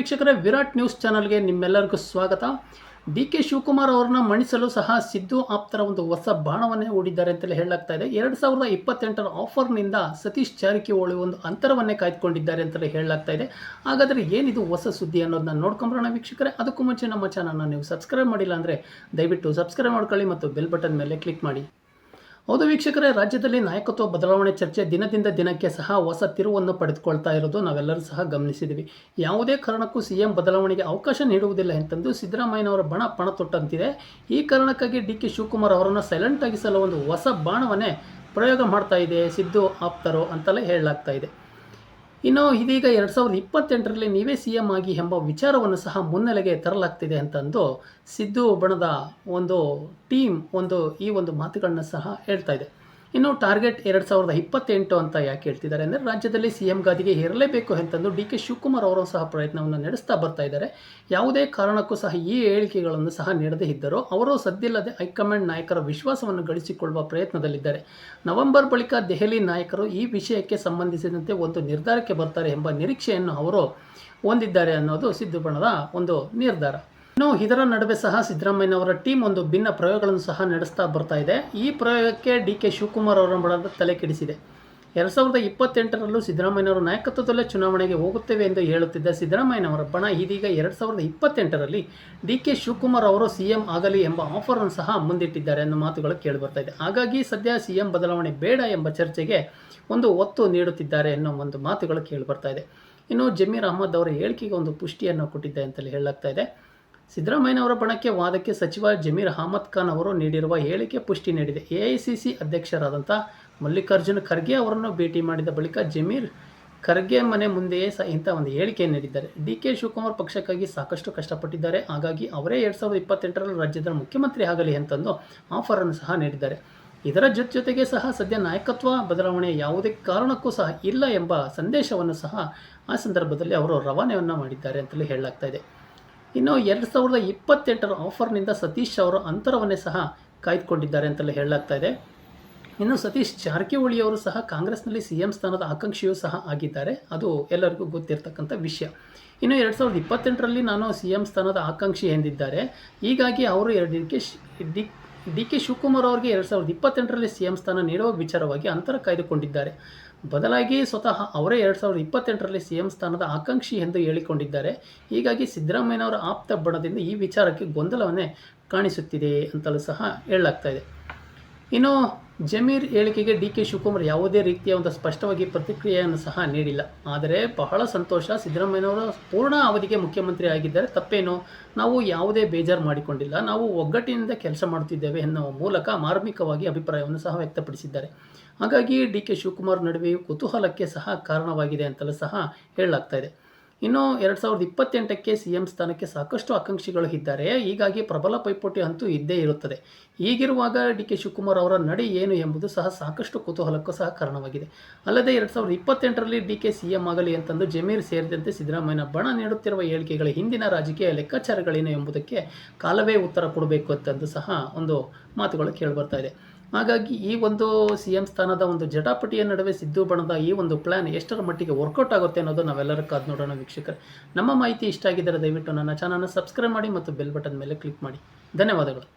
ವೀಕ್ಷಕರೇ, ವಿರಾಟ್ ನ್ಯೂಸ್ ಚಾನಲ್ಗೆ ನಿಮ್ಮೆಲ್ಲರಿಗೂ ಸ್ವಾಗತ. ಡಿ ಕೆ ಶಿವಕುಮಾರ್ ಅವರನ್ನ ಮಣಿಸಲು ಸಹ ಸಿದ್ದು ಆಪ್ತರ ಒಂದು ಹೊಸ ಬಾಣವನ್ನೇ ಹೂಡಿದ್ದಾರೆ ಅಂತಲೇ ಹೇಳಲಾಗ್ತಾ ಇದೆ. ಎರಡು ಸಾವಿರದ ಇಪ್ಪತ್ತೆಂಟರ ಆಫರ್ನಿಂದ ಸತೀಶ್ ಜಾರಕಿಹೊಳಿ ಒಂದು ಅಂತರವನ್ನೇ ಕಾಯ್ದುಕೊಂಡಿದ್ದಾರೆ ಅಂತಲೇ ಹೇಳಲಾಗ್ತಾ ಇದೆ. ಹಾಗಾದರೆ ಏನಿದು ಹೊಸ ಸುದ್ದಿ ಅನ್ನೋದನ್ನ ನೋಡ್ಕೊಂಬರೋಣ ವೀಕ್ಷಕರೇ. ಅದಕ್ಕೂ ಮುಂಚೆ ನಮ್ಮ ಚಾನಲ್ನ ನೀವು ಸಬ್ಸ್ಕ್ರೈಬ್ ಮಾಡಿಲ್ಲ ಅಂದರೆ ದಯವಿಟ್ಟು ಸಬ್ಸ್ಕ್ರೈಬ್ ಮಾಡ್ಕೊಳ್ಳಿ ಮತ್ತು ಬೆಲ್ ಬಟನ್ ಮೇಲೆ ಕ್ಲಿಕ್ ಮಾಡಿ. ಹೌದು ವೀಕ್ಷಕರೇ, ರಾಜ್ಯದಲ್ಲಿ ನಾಯಕತ್ವ ಬದಲಾವಣೆ ಚರ್ಚೆ ದಿನದಿಂದ ದಿನಕ್ಕೆ ಸಹ ಹೊಸ ತಿರುವನ್ನು ಪಡೆದುಕೊಳ್ತಾ ಇರೋದು ನಾವೆಲ್ಲರೂ ಸಹ ಗಮನಿಸಿದ್ದೀವಿ ಯಾವುದೇ ಕಾರಣಕ್ಕೂ ಸಿ ಎಂ ಬದಲಾವಣೆಗೆ ಅವಕಾಶ ನೀಡುವುದಿಲ್ಲ ಎಂತಂದು ಸಿದ್ದರಾಮಯ್ಯನವರ ಬಣ ಪಣ ತೊಟ್ಟಂತಿದೆ ಈ ಕಾರಣಕ್ಕಾಗಿ ಡಿ ಕೆ ಶಿವಕುಮಾರ್ ಅವರನ್ನು ಸೈಲೆಂಟ್ ಆಗಿಸಲು ಒಂದು ಹೊಸ ಬಾಣವನ್ನೇ ಪ್ರಯೋಗ ಮಾಡ್ತಾ ಇದೆ, ಸಿದ್ದು ಆಪ್ತರು ಅಂತಲೇ ಹೇಳಲಾಗ್ತಾ ಇದೆ. ಇನ್ನು ಇದೀಗ ಎರಡು ಸಾವಿರದ ಇಪ್ಪತ್ತೆಂಟರಲ್ಲಿ ನೀವೇ ಸಿ ಎಂ ಆಗಿ ಎಂಬ ವಿಚಾರವನ್ನು ಸಹ ಮುನ್ನೆಲೆಗೆ ತರಲಾಗ್ತಿದೆ ಅಂತಂದು ಸಿದ್ದು ಬಣದ ಒಂದು ಟೀಮ್ ಒಂದು ಈ ಒಂದು ಮಾತುಗಳನ್ನ ಸಹ ಹೇಳ್ತಾ ಇದೆ. ಇನ್ನು ಟಾರ್ಗೆಟ್ ಎರಡು ಸಾವಿರದ ಇಪ್ಪತ್ತೆಂಟು ಅಂತ ಯಾಕೆ ಹೇಳ್ತಿದ್ದಾರೆ ಅಂದರೆ ರಾಜ್ಯದಲ್ಲಿ ಸಿ ಎಂ ಗಾದಿಗೆ ಹೇರಲೇಬೇಕು ಅಂತಂದು ಡಿ ಕೆ ಶಿವಕುಮಾರ್ ಅವರು ಸಹ ಪ್ರಯತ್ನವನ್ನು ನಡೆಸ್ತಾ ಬರ್ತಾ ಇದ್ದಾರೆ. ಯಾವುದೇ ಕಾರಣಕ್ಕೂ ಸಹ ಈ ಹೇಳಿಕೆಗಳನ್ನು ಸಹ ನೀಡದೇ ಇದ್ದರೂ ಅವರು ಸದ್ದಿಲ್ಲದೆ ಹೈಕಮಾಂಡ್ ನಾಯಕರ ವಿಶ್ವಾಸವನ್ನು ಗಳಿಸಿಕೊಳ್ಳುವ ಪ್ರಯತ್ನದಲ್ಲಿದ್ದಾರೆ. ನವೆಂಬರ್ ಬಳಿಕ ದೆಹಲಿ ನಾಯಕರು ಈ ವಿಷಯಕ್ಕೆ ಸಂಬಂಧಿಸಿದಂತೆ ಒಂದು ನಿರ್ಧಾರಕ್ಕೆ ಬರ್ತಾರೆ ಎಂಬ ನಿರೀಕ್ಷೆಯನ್ನು ಅವರು ಹೊಂದಿದ್ದಾರೆ ಅನ್ನೋದು ಸಿದ್ದು ಬಣದ ಒಂದು ನಿರ್ಧಾರ. ಇನ್ನು ಇದರ ನಡುವೆ ಸಹ ಸಿದ್ದರಾಮಯ್ಯನವರ ಟೀಮ್ ಒಂದು ಭಿನ್ನ ಪ್ರಯೋಗಗಳನ್ನು ಸಹ ನಡೆಸ್ತಾ ಬರ್ತಾ ಇದೆ. ಈ ಪ್ರಯೋಗಕ್ಕೆ ಡಿ ಕೆ ಶಿವಕುಮಾರ್ ಅವರ ತಲೆ ಕೆಡಿಸಿದೆ. ಎರಡು ಸಾವಿರದ ಇಪ್ಪತ್ತೆಂಟರಲ್ಲೂ ಸಿದ್ದರಾಮಯ್ಯನವರ ನಾಯಕತ್ವದಲ್ಲೇ ಚುನಾವಣೆಗೆ ಹೋಗುತ್ತೇವೆ ಎಂದು ಹೇಳುತ್ತಿದ್ದ ಸಿದ್ದರಾಮಯ್ಯನವರ ಬಣ ಇದೀಗ ಎರಡು ಸಾವಿರದ ಇಪ್ಪತ್ತೆಂಟರಲ್ಲಿ ಡಿ ಕೆ ಶಿವಕುಮಾರ್ ಅವರು ಸಿ ಎಂ ಆಗಲಿ ಎಂಬ ಆಫರ್ ಅನ್ನು ಸಹ ಮುಂದಿಟ್ಟಿದ್ದಾರೆ ಅನ್ನೋ ಮಾತುಗಳು ಕೇಳಿಬರ್ತಾ ಇದೆ. ಹಾಗಾಗಿ ಸದ್ಯ ಸಿ ಎಂ ಬದಲಾವಣೆ ಬೇಡ ಎಂಬ ಚರ್ಚೆಗೆ ಒಂದು ಒತ್ತು ನೀಡುತ್ತಿದ್ದಾರೆ ಅನ್ನೋ ಒಂದು ಮಾತುಗಳು ಕೇಳಿಬರ್ತಾ ಇದೆ. ಇನ್ನು ಜಮೀರ್ ಅಹಮದ್ ಅವರ ಹೇಳಿಕೆಗೆ ಒಂದು ಪುಷ್ಟಿಯನ್ನು ಕೊಟ್ಟಿದ್ದೆ ಅಂತಲೇ ಹೇಳಲಾಗ್ತಾ ಇದೆ. ಸಿದ್ದರಾಮಯ್ಯನವರ ಬಣಕ್ಕೆ ವಾದಕ್ಕೆ ಸಚಿವ ಜಮೀರ್ ಅಹಮದ್ ಖಾನ್ ಅವರು ನೀಡಿರುವ ಹೇಳಿಕೆ ಪುಷ್ಟಿ ನೀಡಿದೆ. ಎಐಸಿಸಿ ಅಧ್ಯಕ್ಷರಾದಂಥ ಮಲ್ಲಿಕಾರ್ಜುನ್ ಖರ್ಗೆ ಅವರನ್ನು ಭೇಟಿ ಮಾಡಿದ ಬಳಿಕ ಜಮೀರ್ ಖರ್ಗೆ ಮನೆ ಮುಂದೆಯೇ ಸಹ ಇಂಥ ಒಂದು ಹೇಳಿಕೆ ನೀಡಿದ್ದಾರೆ. ಡಿ ಕೆ ಶಿವಕುಮಾರ್ ಪಕ್ಷಕ್ಕಾಗಿ ಸಾಕಷ್ಟು ಕಷ್ಟಪಟ್ಟಿದ್ದಾರೆ. ಹಾಗಾಗಿ ಅವರೇ ಎರಡು ಸಾವಿರದ ಇಪ್ಪತ್ತೆಂಟರಲ್ಲಿ ರಾಜ್ಯದ ಮುಖ್ಯಮಂತ್ರಿ ಆಗಲಿ ಅಂತಂದು ಆಫರನ್ನು ಸಹ ನೀಡಿದ್ದಾರೆ. ಇದರ ಜೊತೆ ಜೊತೆಗೆ ಸಹ ಸದ್ಯ ನಾಯಕತ್ವ ಬದಲಾವಣೆ ಯಾವುದೇ ಕಾರಣಕ್ಕೂ ಸಹ ಇಲ್ಲ ಎಂಬ ಸಂದೇಶವನ್ನು ಸಹ ಆ ಸಂದರ್ಭದಲ್ಲಿ ಅವರು ರವಾನೆಯನ್ನು ಮಾಡಿದ್ದಾರೆ ಅಂತಲೇ ಹೇಳಲಾಗ್ತಾ ಇದೆ. ಇನ್ನು ಎರಡು ಸಾವಿರದ ಇಪ್ಪತ್ತೆಂಟರ ಆಫರ್ನಿಂದ ಸತೀಶ್ ಅವರು ಅಂತರವನ್ನೇ ಸಹ ಕಾಯ್ದುಕೊಂಡಿದ್ದಾರೆ ಅಂತಲೇ ಹೇಳಲಾಗ್ತಾ ಇದೆ. ಇನ್ನು ಸತೀಶ್ ಜಾರಕಿಹೊಳಿ ಅವರು ಸಹ ಕಾಂಗ್ರೆಸ್ನಲ್ಲಿ ಸಿ ಎಂ ಸ್ಥಾನದ ಆಕಾಂಕ್ಷಿಯೂ ಸಹ ಆಗಿದ್ದಾರೆ. ಅದು ಎಲ್ಲರಿಗೂ ಗೊತ್ತಿರತಕ್ಕಂಥ ವಿಷಯ. ಇನ್ನು ಎರಡು ಸಾವಿರದ ಇಪ್ಪತ್ತೆಂಟರಲ್ಲಿ ನಾನು ಸಿ ಎಂ ಸ್ಥಾನದ ಆಕಾಂಕ್ಷಿ ಎಂದಿದ್ದಾರೆ. ಹೀಗಾಗಿ ಅವರು ಎರಡು D K D D K Shivakumar ಅವರಿಗೆ ಎರಡು ಸಾವಿರದ ಇಪ್ಪತ್ತೆಂಟರಲ್ಲಿ ಸಿ ಎಂ ಸ್ಥಾನ ನೀಡುವ ವಿಚಾರವಾಗಿ ಅಂತರ ಕಾಯ್ದುಕೊಂಡಿದ್ದಾರೆ. ಬದಲಾಗಿ ಸ್ವತಃ ಅವರೇ ಎರಡು ಸಾವಿರದ ಇಪ್ಪತ್ತೆಂಟರಲ್ಲಿ ಸಿ ಎಂ ಸ್ಥಾನದ ಆಕಾಂಕ್ಷಿ ಎಂದು ಹೇಳಿಕೊಂಡಿದ್ದಾರೆ. ಹೀಗಾಗಿ ಸಿದ್ದರಾಮಯ್ಯನವರ ಆಪ್ತ ಬಣದಿಂದ ಈ ವಿಚಾರಕ್ಕೆ ಗೊಂದಲವನ್ನೇ ಕಾಣಿಸುತ್ತಿದೆ ಅಂತಲೂ ಸಹ ಹೇಳಲಾಗ್ತಾ ಇದೆ. ಇನ್ನು ಜಮೀರ್ ಹೇಳಿಕೆಗೆ ಡಿ ಕೆ ಶಿವಕುಮಾರ್ ಯಾವುದೇ ರೀತಿಯ ಒಂದು ಸ್ಪಷ್ಟವಾಗಿ ಪ್ರತಿಕ್ರಿಯೆಯನ್ನು ಸಹ ನೀಡಿಲ್ಲ. ಆದರೆ ಬಹಳ ಸಂತೋಷ, ಸಿದ್ದರಾಮಯ್ಯನವರು ಪೂರ್ಣ ಅವಧಿಗೆ ಮುಖ್ಯಮಂತ್ರಿ ಆಗಿದ್ದಾರೆ. ತಪ್ಪೇನು, ನಾವು ಯಾವುದೇ ಬೇಜಾರು ಮಾಡಿಕೊಂಡಿಲ್ಲ. ನಾವು ಒಗ್ಗಟ್ಟಿನಿಂದ ಕೆಲಸ ಮಾಡುತ್ತಿದ್ದೇವೆ ಎನ್ನುವ ಮೂಲಕ ಮಾರ್ಮಿಕವಾಗಿ ಅಭಿಪ್ರಾಯವನ್ನು ಸಹ ವ್ಯಕ್ತಪಡಿಸಿದ್ದಾರೆ. ಹಾಗಾಗಿ ಡಿ ಕೆ ಶಿವಕುಮಾರ್ ನಡುವೆಯೂ ಕುತೂಹಲಕ್ಕೆ ಸಹ ಕಾರಣವಾಗಿದೆ ಅಂತಲೂ ಸಹ ಹೇಳಲಾಗ್ತಾ ಇದೆ. ಇನ್ನು ಎರಡು ಸಾವಿರದ ಇಪ್ಪತ್ತೆಂಟಕ್ಕೆ ಸಿ ಎಂ ಸ್ಥಾನಕ್ಕೆ ಸಾಕಷ್ಟು ಆಕಾಂಕ್ಷಿಗಳು ಇದ್ದಾರೆ. ಹೀಗಾಗಿ ಪ್ರಬಲ ಪೈಪೋಟಿ ಅಂತೂ ಇದ್ದೇ ಇರುತ್ತದೆ. ಈಗಿರುವಾಗ ಡಿ ಕೆ ಶಿವಕುಮಾರ್ ಅವರ ನಡೆ ಏನು ಎಂಬುದು ಸಹ ಸಾಕಷ್ಟು ಕುತೂಹಲಕ್ಕೂ ಸಹ ಕಾರಣವಾಗಿದೆ. ಅಲ್ಲದೆ ಎರಡು ಸಾವಿರದ ಇಪ್ಪತ್ತೆಂಟರಲ್ಲಿ ಡಿ ಕೆ ಸಿ ಎಂ ಆಗಲಿ ಅಂತಂದು ಜಮೀರ್ ಸೇರಿದಂತೆ ಸಿದ್ದರಾಮಯ್ಯ ಬಣ ನೀಡುತ್ತಿರುವ ಹೇಳಿಕೆಗಳ ಹಿಂದಿನ ರಾಜಕೀಯ ಲೆಕ್ಕಾಚಾರಗಳೇನು ಎಂಬುದಕ್ಕೆ ಕಾಲವೇ ಉತ್ತರ ಕೊಡಬೇಕು ಅಂತಂದು ಸಹ ಒಂದು ಮಾತುಗಳು ಕೇಳಿಬರ್ತಾ ಇದೆ. ಹಾಗಾಗಿ ಈ ಒಂದು ಸಿ ಎಂ ಸ್ಥಾನದ ಒಂದು ಜಟಾಪಟಿಯ ನಡುವೆ ಸಿದ್ದು ಬಣದ ಈ ಒಂದು ಪ್ಲ್ಯಾನ್ ಎಷ್ಟರ ಮಟ್ಟಿಗೆ ವರ್ಕೌಟ್ ಆಗುತ್ತೆ ಅನ್ನೋದು ನಾವೆಲ್ಲರೂ ಕಾದು ನೋಡೋಣ ವೀಕ್ಷಕರೇ. ನಮ್ಮ ಮಾಹಿತಿ ಇಷ್ಟ ಆಗಿದ್ದರೆ ದಯವಿಟ್ಟು ನನ್ನ ಚಾನಲ್ನ ಸಬ್ಸ್ಕ್ರೈಬ್ ಮಾಡಿ ಮತ್ತು ಬೆಲ್ ಬಟನ್ ಮೇಲೆ ಕ್ಲಿಕ್ ಮಾಡಿ. ಧನ್ಯವಾದಗಳು.